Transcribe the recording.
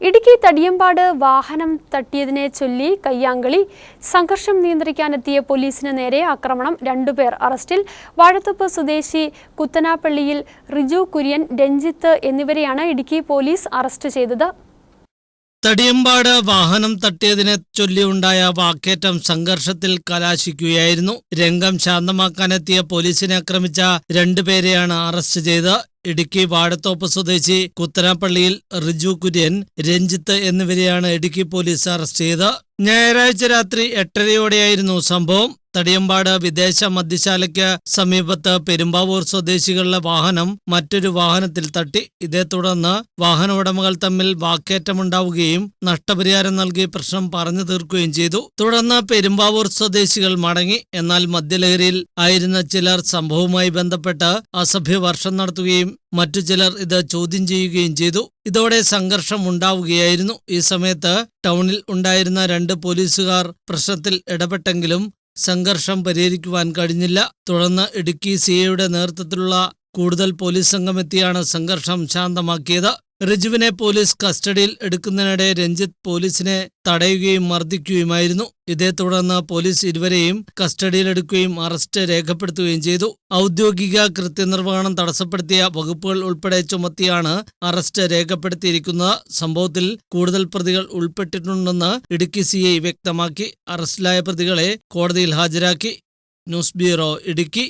ഇടുക്കി തടിയമ്പാട് വാഹനം തട്ടിയതിനെ ചൊല്ലി കയ്യാങ്കളി സംഘർഷം നിയന്ത്രിക്കാനെത്തിയ പോലീസിന് നേരെ ആക്രമണം രണ്ടുപേർ അറസ്റ്റിൽ. വാഴത്തുപ്പ് സ്വദേശി കുത്തനാപ്പള്ളിയിൽ റിജു കുര്യൻ രഞ്ജിത്ത് എന്നിവരെയാണ് ഇടുക്കി പോലീസ് അറസ്റ്റ് ചെയ്തത്. തടിയമ്പാട് വാഹനം തട്ടിയതിനെ ചൊല്ലിയുണ്ടായ വാക്കേറ്റം സംഘർഷത്തിൽ കലാശിക്കുകയായിരുന്നു. രംഗം ശാന്തമാക്കാനെത്തിയ പോലീസിനെ ആക്രമിച്ച രണ്ടുപേരെയാണ് അറസ്റ്റ് ചെയ്ത് ഇടുക്കി വാഴത്തോപ്പ് സ്വദേശി കുത്തനാപ്പള്ളിയിൽ റിജു കുര്യൻ രഞ്ജിത്ത് എന്നിവരെയാണ് ഇടുക്കി പോലീസ് അറസ്റ്റ് ചെയ്ത് ഞായറാഴ്ച രാത്രി എട്ടരയോടെയായിരുന്നു സംഭവം. തടിയമ്പാട് വിദേശ മദ്യശാലയ്ക്ക് സമീപത്ത് പെരുമ്പാവൂർ സ്വദേശികളുടെ വാഹനം മറ്റൊരു വാഹനത്തിൽ തട്ടി. ഇതേ തുടർന്ന് വാഹന ഉടമകൾ തമ്മിൽ വാക്കേറ്റമുണ്ടാവുകയും നഷ്ടപരിഹാരം നൽകി പ്രശ്നം പറഞ്ഞു തീർക്കുകയും ചെയ്തു. തുടർന്ന് പെരുമ്പാവൂർ സ്വദേശികൾ മടങ്ങി. എന്നാൽ മദ്യലഹരിയിൽ ആയിരുന്ന ചിലർ സംഭവവുമായി ബന്ധപ്പെട്ട് അസഭ്യവർഷം നടത്തുകയും മറ്റു ചിലർ ഇത് ചോദ്യം ചെയ്യുകയും ചെയ്തു. ഇതോടെ സംഘർഷം ഉണ്ടാവുകയായിരുന്നു. ഈ സമയത്ത് ടൗണിൽ ഉണ്ടായിരുന്ന രണ്ട് പോലീസുകാർ പ്രശ്നത്തിൽ ഇടപെട്ടെങ്കിലും സംഘർഷം പരിഹരിക്കുവാൻ കഴിഞ്ഞില്ല. തുടർന്ന് ഇടുക്കി സിഐയുടെ നേതൃത്വത്തിലുള്ള കൂടുതൽ പോലീസ് സംഘമെത്തിയാണ് സംഘർഷം ശാന്തമാക്കിയത്. റിജുവിനെ പോലീസ് കസ്റ്റഡിയിൽ എടുക്കുന്നതിനിടെ രഞ്ജിത്ത് പോലീസിനെ തടയുകയും മർദ്ദിക്കുകയുമായിരുന്നു. ഇതേ തുടർന്ന് പോലീസ് ഇരുവരെയും കസ്റ്റഡിയിലെടുക്കുകയും അറസ്റ്റ് രേഖപ്പെടുത്തുകയും ചെയ്തു. ഔദ്യോഗിക കൃത്യനിർവഹണം തടസ്സപ്പെടുത്തിയ വകുപ്പുകൾ ഉൾപ്പെടെ ചുമത്തിയാണ് അറസ്റ്റ് രേഖപ്പെടുത്തിയിരിക്കുന്നത് സംഭവത്തിൽ കൂടുതൽ പ്രതികൾ ഉൾപ്പെട്ടിട്ടുണ്ടെന്ന് ഇടുക്കി സിഐ വ്യക്തമാക്കി. അറസ്റ്റിലായ പ്രതികളെ കോടതിയിൽ ഹാജരാക്കി. News bureau Idukki.